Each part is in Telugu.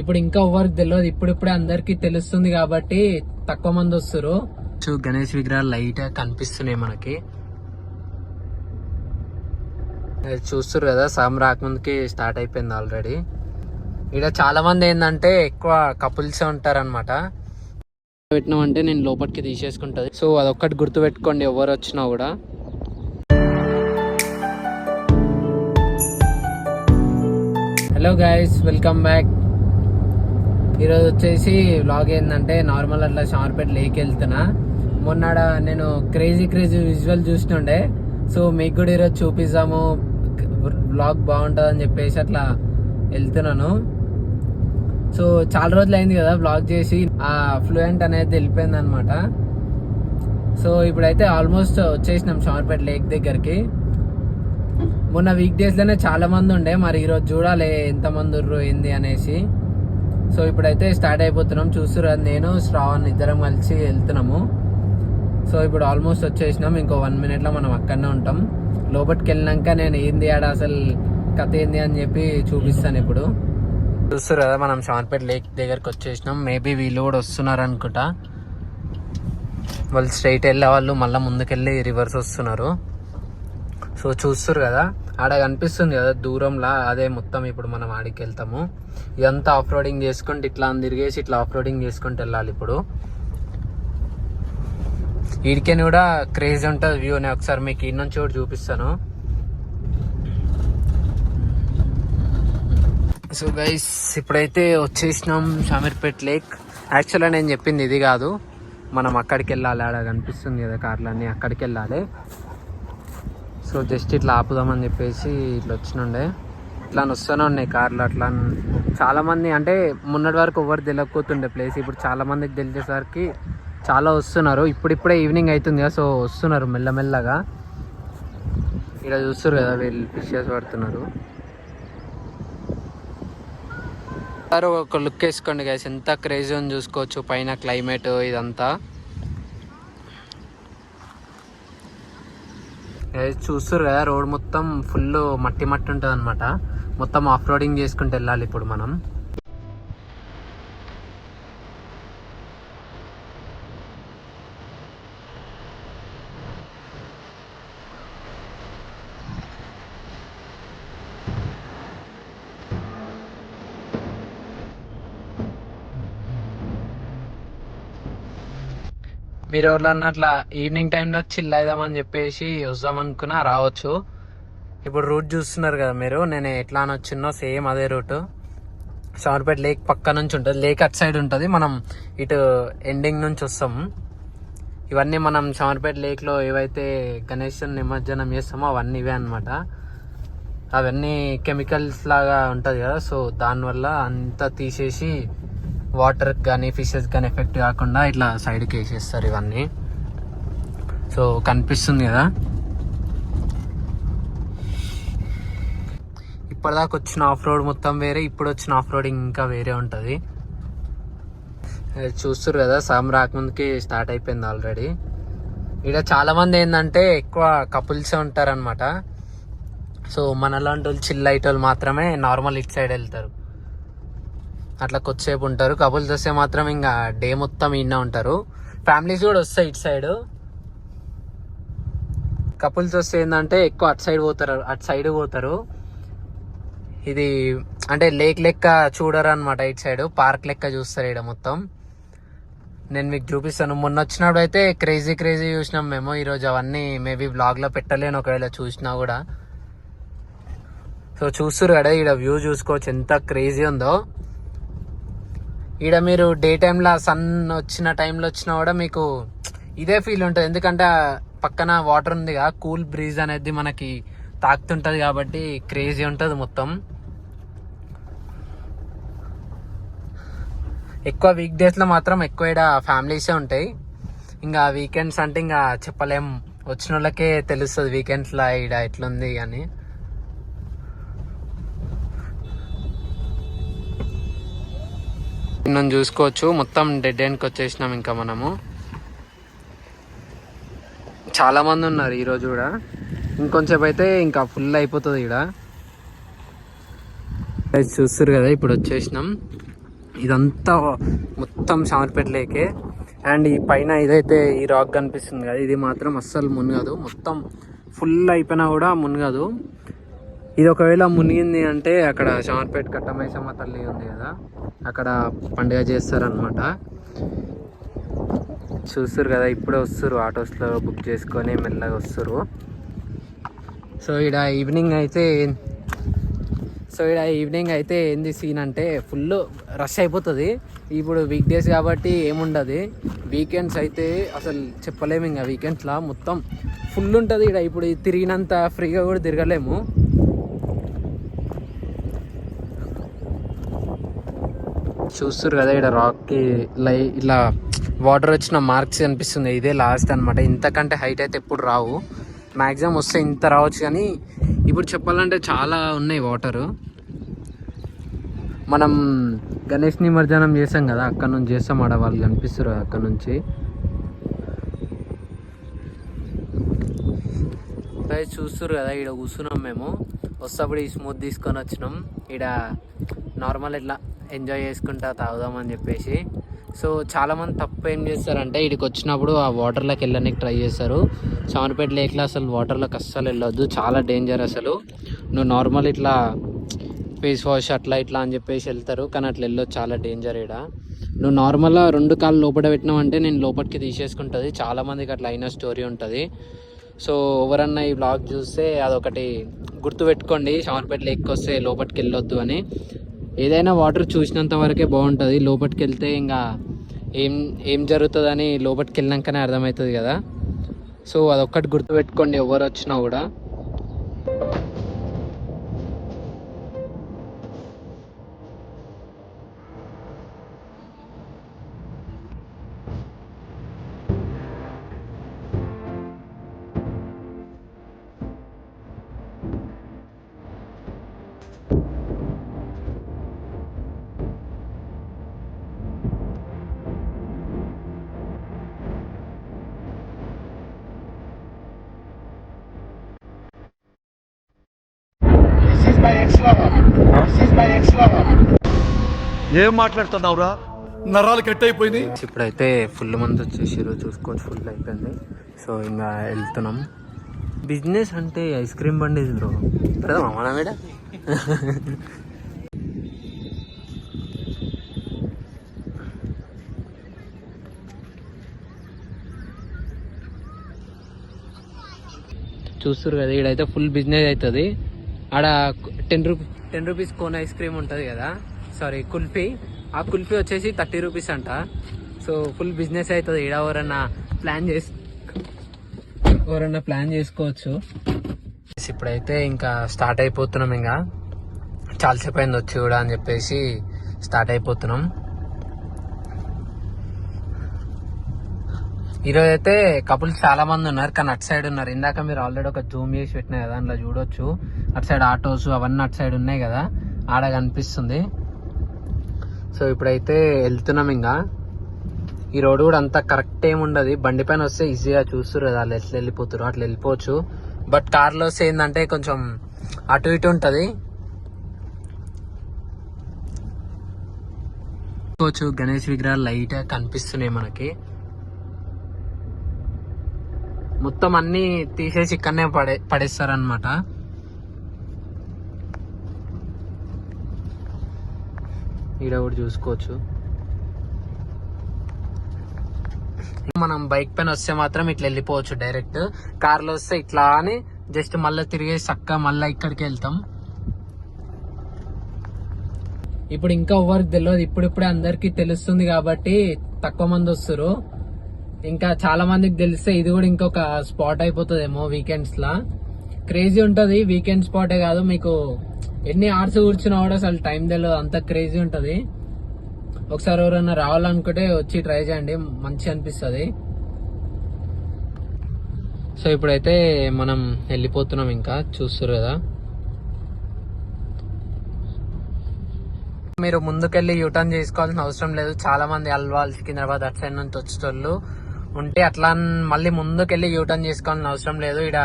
ఇప్పుడు ఇంకా ఎవరికి తెలియదు ఇప్పుడిప్పుడే అందరికి తెలుస్తుంది కాబట్టి తక్కువ మంది వస్తారు చూ గణేష్ విగ్రహాలు లైట్ కనిపిస్తున్నాయి మనకి. అది చూస్తారు కదా సామ్ రాకముందుకి స్టార్ట్ అయిపోయింది ఆల్రెడీ ఇక్కడ చాలా మంది ఏంటంటే ఎక్కువ కపుల్స్ ఉంటారన్నమాట. పెట్టినామంటే నేను లోపలికి తీసేసుకుంటది సో అదొక్కటి గుర్తు పెట్టుకోండి ఎవరు వచ్చినా కూడా. హలో గైస్ వెల్కమ్ బ్యాక్ ఈరోజు వచ్చేసి వ్లాగ్ ఏంటంటే నార్మల్ అట్లా షార్పేట్ లేక్ వెళ్తున్నా. మొన్నడ నేను క్రేజీ క్రేజీ విజువల్ చూస్తుండే. సో మీకు కూడా ఈరోజు చూపిస్తాము బ్లాగ్ బాగుంటుంది అని చెప్పేసి అట్లా వెళ్తున్నాను. సో చాలా రోజులు అయింది కదా బ్లాగ్ చేసి. ఆ ఫ్లూయెంట్ అనేది వెళ్ళిపోయింది అనమాట సో ఇప్పుడైతే ఆల్మోస్ట్ వచ్చేసినాం షార్పేట్ లేక్ దగ్గరికి. మొన్న వీక్ డేస్లోనే చాలామంది చాలా మంది ఉండే. మరి ఈరోజు చూడాలి ఎంతమంది ఉర్రు ఏంది అనేసి. సో ఇప్పుడైతే స్టార్ట్ అయిపోతున్నాం. చూస్తురా నేను శ్రావణ్ ఇద్దరం కలిసి వెళ్తున్నాము. సో ఇప్పుడు ఆల్మోస్ట్ వచ్చేసినాం. ఇంకో వన్ మినిట్లో మనం అక్కడనే ఉంటాం. లోపలికి వెళ్ళినాక నేను ఏంది ఆడ అసలు కథ ఏంది అని చెప్పి చూపిస్తాను ఇప్పుడు. చూస్తారు కదా మనం షార్పేట్ లేక్ దగ్గరకు వచ్చేసినాం. మేబీ వీళ్ళు కూడా వస్తున్నారు అనుకుంటా. వాళ్ళు స్ట్రైట్ వెళ్ళే వాళ్ళు మళ్ళీ ముందుకెళ్ళి రివర్స్ వస్తున్నారు. సో చూస్తారు కదా ఆడ కనిపిస్తుంది కదా దూరంలో అదే మొత్తం ఇప్పుడు మనం ఆడికి వెళ్తాము ఇదంతా ఆఫ్ రోడింగ్ చేసుకుంటూ ఇట్లా తిరిగేసి ఇట్లా ఆఫ్ రోడింగ్ చేసుకుంటూ వెళ్ళాలి ఇప్పుడు. వీడికని కూడా క్రేజ్ ఉంటుంది వ్యూ నేను ఒకసారి మీకు ఈ నుంచి కూడా చూపిస్తాను. సో గైస్ ఇప్పుడైతే వచ్చేసినాం షామీర్పేట్ లేక్ యాక్చువల్గా నేను చెప్పింది ఇది కాదు. మనం అక్కడికి వెళ్ళాలి. ఆడ కనిపిస్తుంది కదా కార్లన్నీ అక్కడికి వెళ్ళాలి. సో జస్ట్ ఇట్లా ఆపుదామని చెప్పేసి ఇట్లా వచ్చినుండే. ఇట్లా వస్తూనే ఉన్నాయి కార్లు అట్లా. చాలామంది అంటే మొన్నటి వరకు ఎవరు తెలియకపోతుండే ప్లేస్ ఇప్పుడు చాలామందికి తెలిసేసరికి చాలా వస్తున్నారు. ఇప్పుడిప్పుడే ఈవినింగ్ అవుతుంది కదా సో వస్తున్నారు మెల్లమెల్లగా. ఇక్కడ చూస్తారు కదా వీళ్ళు ఫిషెస్ పడుతున్నారు. సార్ ఒక లుక్ వేసుకోండి గైస్ ఎంత క్రేజీ అని చూసుకోవచ్చు. పైన క్లైమేట్ ఇదంతా. చూస్తారు కదా రోడ్ మొత్తం ఫుల్ మట్టి మట్టి ఉంటుంది అనమాట మొత్తం ఆఫ్ రోడింగ్ చేసుకుంటూ వెళ్ళాలి ఇప్పుడు మనం. మీరు ఎవరన్నా అట్లా ఈవినింగ్ టైంలో చిల్ అయిదామని చెప్పేసి వద్దాం అనుకున్నా రావచ్చు. ఇప్పుడు రూట్ చూస్తున్నారు కదా మీరు నేను ఎట్లా అని వచ్చిందో సేమ్ అదే రూట్ షార్పేట్ లేక్ పక్క నుంచి ఉంటుంది. లేక్ అటు సైడ్ ఉంటుంది. మనం ఇటు ఎండింగ్ నుంచి వస్తాం. ఇవన్నీ మనం షార్పేట్ లేక్లో ఏవైతే గణేష్ నిమజ్జనం చేస్తామో అవన్నీ ఇవే అనమాట అవన్నీ కెమికల్స్ లాగా ఉంటుంది కదా సో దానివల్ల అంతా తీసేసి వాటర్ కానీ ఫిషెస్ కానీ ఎఫెక్ట్ కాకుండా ఇట్లా సైడ్కి వేసేస్తారు ఇవన్నీ. సో కనిపిస్తుంది కదా? ఇప్పటిదాకా వచ్చిన ఆఫ్ రోడ్ మొత్తం వేరే ఇప్పుడు వచ్చిన ఆఫ్ రోడింగ్ ఇంకా వేరే ఉంటుంది. చూస్తారు కదా సామ్ రాకముందుకి స్టార్ట్ అయిపోయింది ఆల్రెడీ. ఇక్కడ చాలామంది ఏంటంటే ఎక్కువ కపుల్సే ఉంటారనమాట సో మనలాంటి వాళ్ళు చిల్ వాళ్ళు మాత్రమే నార్మల్ ఇట్ సైడ్ వెళ్తారు. అట్లా కొద్దిసేపు ఉంటారు. కపుల్స్ వస్తే మాత్రం ఇంకా డే మొత్తం ఇన్న ఉంటారు. ఫ్యామిలీస్ కూడా వస్తాయి ఇటు సైడ్. కపుల్స్ వస్తే ఏంటంటే ఎక్కువ అటు సైడ్ పోతారు అటు సైడ్ పోతారు. ఇది అంటే లేక్ లెక్క చూడరు అనమాట ఇటు సైడ్. పార్క్ లెక్క చూస్తారు ఇక్కడ మొత్తం. నేను మీకు చూపిస్తాను. మొన్న వచ్చినప్పుడు అయితే క్రేజీ క్రేజీ చూసినాం మేము. ఈరోజు అవన్నీ మేబీ బ్లాగ్లో పెట్టలేను. ఒకవేళ చూసినా కూడా. సో చూస్తారు కదా ఇక్కడ వ్యూ చూసుకోవచ్చు. ఎంత క్రేజీ ఉందో. ఈడ మీరు డే టైంలో సన్ వచ్చిన టైంలో వచ్చినా కూడా మీకు ఇదే ఫీల్ ఉంటుంది. ఎందుకంటే పక్కన వాటర్ ఉంది కదా కూల్ బ్రీజ్ అనేది మనకి తాకుతుంటుంది కాబట్టి క్రేజీ ఉంటుంది మొత్తం. ఎక్కువ వీక్ డేస్లో మాత్రం ఎక్కువ ఇక్కడ ఫ్యామిలీసే ఉంటాయి. ఇంకా వీకెండ్స్ అంటే ఇంకా చెప్పలేం. వచ్చిన వాళ్ళకే తెలుస్తుంది వీకెండ్స్లో ఈడ ఎట్లుంది అని. నన్ను చూసుకోవచ్చు. మొత్తం డెడ్ ఎండ్కి వచ్చేసినాం ఇంకా మనము. చాలామంది ఉన్నారు ఈరోజు కూడా. ఇంకొంచెం అయితే ఇంకా ఫుల్ అయిపోతుంది ఇక్కడ చూస్తారు కదా ఇప్పుడు వచ్చేసినాం. ఇదంతా మొత్తం షామర్పేట లేకే. అండ్ ఈ పైన ఇదైతే ఈ రాక్ కనిపిస్తుంది కదా ఇది మాత్రం అస్సలు మునగదు. మొత్తం ఫుల్ అయిపోయినా కూడా మునగదు. ఇది ఒకవేళ మునిగింది అంటే అక్కడ షార్పేట్ కట్టమైసమ్మ తల్లి ఉంది కదా అక్కడ పండుగ చేస్తారనమాట చూస్తారు కదా ఇప్పుడే వస్తారు ఆటోస్లో బుక్ చేసుకొని మెల్లగా వస్తారు సో ఇక్కడ ఈవినింగ్ అయితే సో ఇక్కడ ఈవినింగ్ అయితే ఏంది సీన్ అంటే ఫుల్ రష్ అయిపోతుంది. ఇప్పుడు వీక్ డేస్ కాబట్టి ఏముండదు. వీకెండ్స్ అయితే అసలు చెప్పలేము ఇంకా వీకెండ్స్లో మొత్తం ఫుల్ ఉంటుంది ఇక్కడ ఇప్పుడు తిరిగినంత ఫ్రీగా కూడా తిరగలేము. చూస్తారు కదా ఇక్కడ రాక్కి లై ఇలా వాటర్ వచ్చిన మార్క్స్ కనిపిస్తుంది ఇదే లాస్ట్ అనమాట ఇంతకంటే హైట్ అయితే ఎప్పుడు రావు. మ్యాక్సిమం వస్తే ఇంత రావచ్చు కానీ ఇప్పుడు చెప్పాలంటే చాలా ఉన్నాయి వాటరు. మనం గణేష్ నిమజ్జనం చేసాం కదా అక్కడ నుంచి చేస్తాం ఆడ వాళ్ళు కనిపిస్తారు అక్కడ నుంచి. గైస్ చూస్తారు కదా ఇక్కడ కూర్చున్నాం మేము. వస్తే ఈ స్మూత్ తీసుకొని వచ్చినాం. ఇక్కడ నార్మల్ ఇట్లా ఎంజాయ్ చేసుకుంటా తాగుదామని చెప్పేసి. సో చాలామంది తప్పు ఏం చేస్తారంటే ఇక్కడికి వచ్చినప్పుడు ఆ వాటర్లోకి వెళ్ళడానికి ట్రై చేస్తారు. చామరపేట లేక్లో అసలు వాటర్లోకి అస్సలు వెళ్ళొద్దు. చాలా డేంజర్ అసలు. నువ్వు నార్మల్ ఇట్లా ఫేస్ వాష్ అట్లా ఇట్లా అని చెప్పేసి వెళ్తారు. కానీ అట్లా వెళ్ళొచ్చు చాలా డేంజర్ ఇక్కడ నువ్వు నార్మల్గా రెండు కాళ్ళు లోపల పెట్టినావంటే నేను లోపలికి తీసేసుకుంటుంది. చాలామందికి అట్లా అయిన స్టోరీ ఉంటుంది. సో ఎవరన్నా ఈ బ్లాగ్ చూస్తే అదొకటి గుర్తుపెట్టుకోండి. షవర్పేట లేక్ వస్తే లోపలికి వెళ్ళొద్దు అని. ఏదైనా వాటర్ చూసినంత వరకే బాగుంటుంది. లోపలికి వెళ్తే ఇంకా ఏం ఏం జరుగుతుందని లోపలికి వెళ్ళినాకనే అర్థమవుతుంది కదా. సో అదొక్కటి గుర్తుపెట్టుకోండి ఎవరు వచ్చినా కూడా. ఏం మాట్లాడుతున్నావురా? నరాలు కట్ అయిపోయినాయి ఇప్పుడైతే ఫుల్ మంది వచ్చేసారు చూసుకోవచ్చు ఫుల్ అయిపోయింది. సో ఇంకా వెళ్తున్నాం. బిజినెస్ అంటే ఐస్ క్రీమ్ బండి బ్రో. మన చూస్తారు కదా ఈడైతే ఫుల్ బిజినెస్ అవుతుంది. ఆడ ten rupee ten rupees cone ice cream ఉంటుంది కదా. సారీ కుల్ఫీ. ఆ కుల్ఫీ వచ్చేసి థర్టీ రూపీస్ అంట. సో ఫుల్ బిజినెస్ అవుతుంది ఈడ ఎవరన్నా ప్లాన్ చేసి ఎవరన్నా ప్లాన్ చేసుకోవచ్చు. ఇప్పుడైతే ఇంకా స్టార్ట్ అయిపోతున్నాం ఇంకా. చాలాసేపు అయింది వచ్చి కూడా అని చెప్పేసి స్టార్ట్ అయిపోతున్నాం. ఈరోజు అయితే కపుల్స్ చాలా మంది ఉన్నారు కానీ అటు సైడ్ ఉన్నారు. ఇందాక మీరు ఆల్రెడీ ఒక జూమ్ చేసి పెట్టినా కదా అందులో చూడొచ్చు. అటు సైడ్ ఆటోస్ అవన్నీ అటు సైడ్ ఉన్నాయి కదా ఆడ కనిపిస్తుంది. సో ఇప్పుడైతే వెళ్తున్నాం ఇంకా. ఈ రోడ్డు కూడా అంత కరెక్ట్ ఏమి ఉండదు. బండి పైన వస్తే ఈజీగా చూస్తారు కదా వాళ్ళు ఎట్లా వెళ్ళిపోతారు అట్లా వెళ్ళిపోవచ్చు బట్ కార్లో వస్తే ఏంటంటే కొంచెం అటు ఇటు ఉంటుంది. గణేష్ విగ్రహాలు లైట్గా కనిపిస్తున్నాయి మనకి. మొత్తం అన్ని తీసేసి ఇక్కడనే పడే పడేస్తారనమాట ఈడ కూడా చూసుకోవచ్చు. మనం బైక్ పైన వస్తే మాత్రం ఇట్లా వెళ్ళిపోవచ్చు డైరెక్ట్. కార్లో వస్తే ఇట్లా అని జస్ట్ మళ్ళీ తిరిగేసి చక్క మళ్ళీ ఇక్కడికి వెళ్తాం. ఇప్పుడు ఇంకా ఎవరికి తెలియదు ఇప్పుడిప్పుడే అందరికీ తెలుస్తుంది కాబట్టి తక్కువ మంది వస్తారు. ఇంకా చాలా మందికి తెలిస్తే ఇది కూడా ఇంకొక స్పాట్ అయిపోతుందేమో వీకెండ్స్ లా. క్రేజీ ఉంటది వీకెండ్ స్పాటే కాదు మీకు ఎన్ని అవర్స్ కూర్చున్నా కూడా అసలు టైం తెలియదు అంత క్రేజీ ఉంటది. ఒకసారి ఎవరైనా రావాలనుకుంటే వచ్చి ట్రై చేయండి మంచి అనిపిస్తుంది. సో ఇప్పుడైతే మనం వెళ్ళిపోతున్నాం ఇంకా చూస్తారు కదా. మీరు ముందుకెళ్ళి యూటర్న్ చేసుకోవాల్సిన అవసరం లేదు. చాలా మంది అల్వాల్ సికింద్రాబాద్ అటు సైడ్ నుంచి వచ్చేటోళ్ళు. ఉంటే అట్లా మళ్ళీ ముందుకెళ్ళి యూటర్న్ చేసుకోవాల్సిన అవసరం లేదు. ఇక్కడ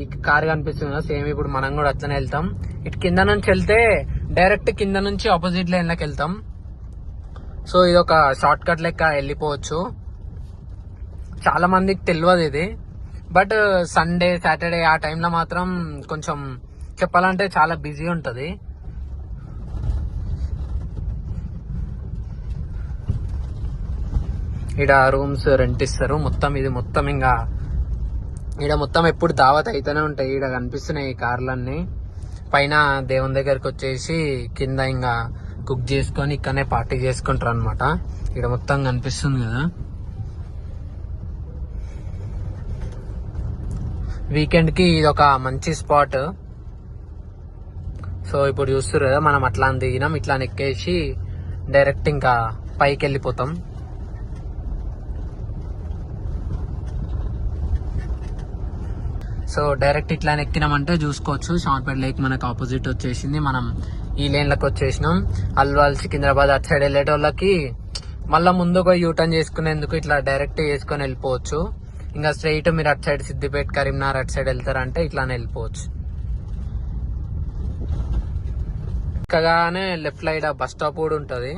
ఈ కార్ కనిపిస్తుంది కదా సేమ్ ఇప్పుడు మనం కూడా అట్లనే వెళ్తాం. ఇటు కింద నుంచి వెళ్తే డైరెక్ట్ కింద నుంచి ఆపోజిట్ లైన్లోకి వెళ్తాం. సో ఇది ఒక షార్ట్ కట్ లెక్క వెళ్ళిపోవచ్చు. చాలా మందికి తెలియదు ఇది. బట్ సండే సాటర్డే ఆ టైంలో మాత్రం కొంచెం చెప్పాలంటే చాలా బిజీ ఉంటుంది. ఈడ రూమ్స్ రెంట్ ఇస్తారు. మొత్తం ఇది మొత్తం ఇంకా ఈడ మొత్తం ఎప్పుడు దావత్ అయితేనే ఉంటాయి. ఈడ కనిపిస్తున్నాయి ఈ కార్లన్నీ. పైన దేవుని దగ్గరికి వచ్చేసి కింద ఇంకా కుక్ చేసుకొని ఇక్కడనే పార్టీ చేసుకుంటారు అనమాట ఈడ మొత్తం కనిపిస్తుంది కదా. వీకెండ్కి ఇది ఒక మంచి స్పాట్ సో ఇప్పుడు చూస్తారు కదా మనం అట్లా దిగినాం ఇట్లా ఎక్కేసి డైరెక్ట్ ఇంకా పైకి వెళ్ళిపోతాం సో డైరెక్ట్ ఇట్లా ఎక్కినామంటే చూసుకోవచ్చు. షార్ట్పేట్ లేక్ మనకు ఆపోజిట్ వచ్చేసింది. మనం ఈ లైన్లకు వచ్చేసినాం. అల్వాల్ సికింద్రాబాద్ అటు సైడ్ వెళ్ళేటోళ్ళకి మళ్ళీ ముందుగా యూటర్న్ చేసుకునేందుకు ఇట్లా డైరెక్ట్ వేసుకొని వెళ్ళిపోవచ్చు. ఇంకా స్ట్రైట్ మీరు అటు సైడ్ సిద్దిపేట కరీంనగర్ అటు సైడ్ వెళ్తారంటే ఇట్లానే వెళ్ళిపోవచ్చు. ఎక్కగానే లెఫ్ట్ లైడ్ బస్ స్టాప్ కూడా ఉంటుంది.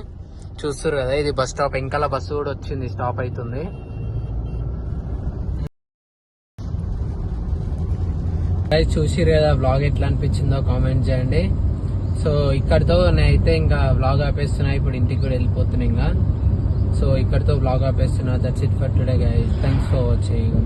చూస్తారు కదా ఇది బస్ స్టాప్. ఇంకల బస్సు కూడా వచ్చింది స్టాప్ అవుతుంది. గైస్ చూసిరు కదా బ్లాగ్ ఎట్లా అనిపించిందో కామెంట్ చేయండి. సో ఇక్కడితో నేనైతే ఇంకా బ్లాగ్ ఆపేస్తున్నా ఇప్పుడు ఇంటికి కూడా వెళ్ళిపోతున్నా ఇంకా. సో ఇక్కడితో blog ఆపేస్తున్నా that's it for today guys thanks for watching